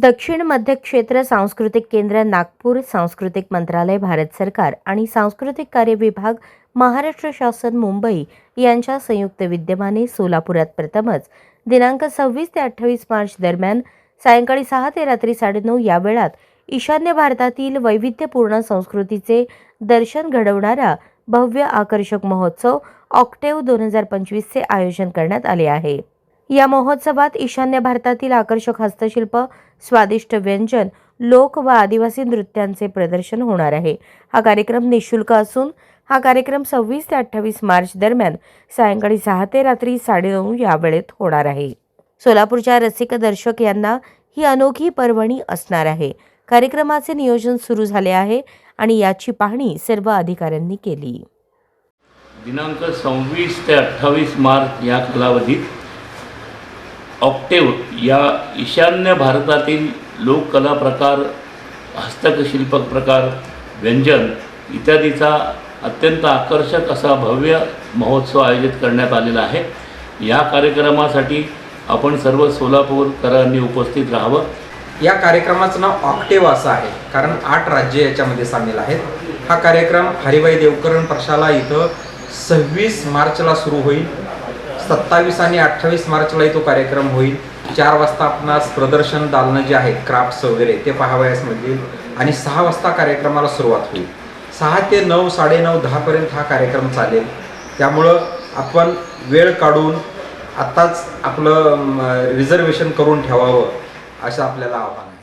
दक्षिण मध्य क्षेत्र सांस्कृतिक केंद्र नागपूर सांस्कृतिक मंत्रालय भारत सरकार आणि सांस्कृतिक कार्य विभाग महाराष्ट्र शासन मुंबई यांच्या संयुक्त विद्यमाने सोलापुरात प्रथमच दिनांक सव्वीस ते अठ्ठावीस मार्च दरम्यान सायंकाळी सहा ते रात्री साडेनऊ या वेळात ईशान्य भारतातील वैविध्यपूर्ण संस्कृतीचे दर्शन घडवणारा भव्य आकर्षक महोत्सव ऑक्टेव दोन हजार पंचवीसचे आयोजन करण्यात आले आहे. या महोत्सवात ईशान्य भारतातील आकर्षक हस्तशिल्प स्वादिष्ट व्यंजन लोक व आदिवासी नृत्यांचे प्रदर्शन होणार आहे. हा कार्यक्रम निशुल्क असून हा कार्यक्रम सव्वीस ते अठ्ठावीस मार्च दरम्यान सायंकाळी सहा ते रात्री साडेनऊ या वेळेत होणार आहे. सोलापूरच्या रसिक दर्शक यांना ही अनोखी पर्वणी असणार आहे. कार्यक्रमाचे नियोजन सुरू झाले आहे आणि याची पाहणी सर्व अधिकाऱ्यांनी केली. दिनांक सव्वीस ते अठ्ठावीस मार्च या कालावधीत ऑक्टेव्ह या ईशान्य भारतातील लोककला प्रकार हस्तकशिल्प प्रकार व्यंजन इत्यादीचा अत्यंत आकर्षक असा भव्य महोत्सव आयोजित करण्यात आलेला आहे. या कार्यक्रमासाठी आपण सर्व सोलापूरकरांनी उपस्थित राहावं. या कार्यक्रमाचं नाव ऑक्टेव असं आहे कारण आठ राज्य याच्यामध्ये सामील आहेत. हा कार्यक्रम हरिभाई देवकरण प्रशाला इथं सव्वीस मार्चला सुरू होईल. सत्तावीस आणि अठ्ठावीस मार्चलाही तो कार्यक्रम होईल. चार वाजता आपणास प्रदर्शन दालनं जे आहेत क्राफ्ट्स वगैरे ते पाहावयास मिळतील आणि सहा वाजता कार्यक्रमाला सुरुवात होईल. सहा ते नऊ साडेनऊ दहापर्यंत हा कार्यक्रम चालेल. त्यामुळं आपण वेळ काढून आत्ताच आपलं रिझर्वेशन करून ठेवावं असं आपल्याला आव्हान आहे.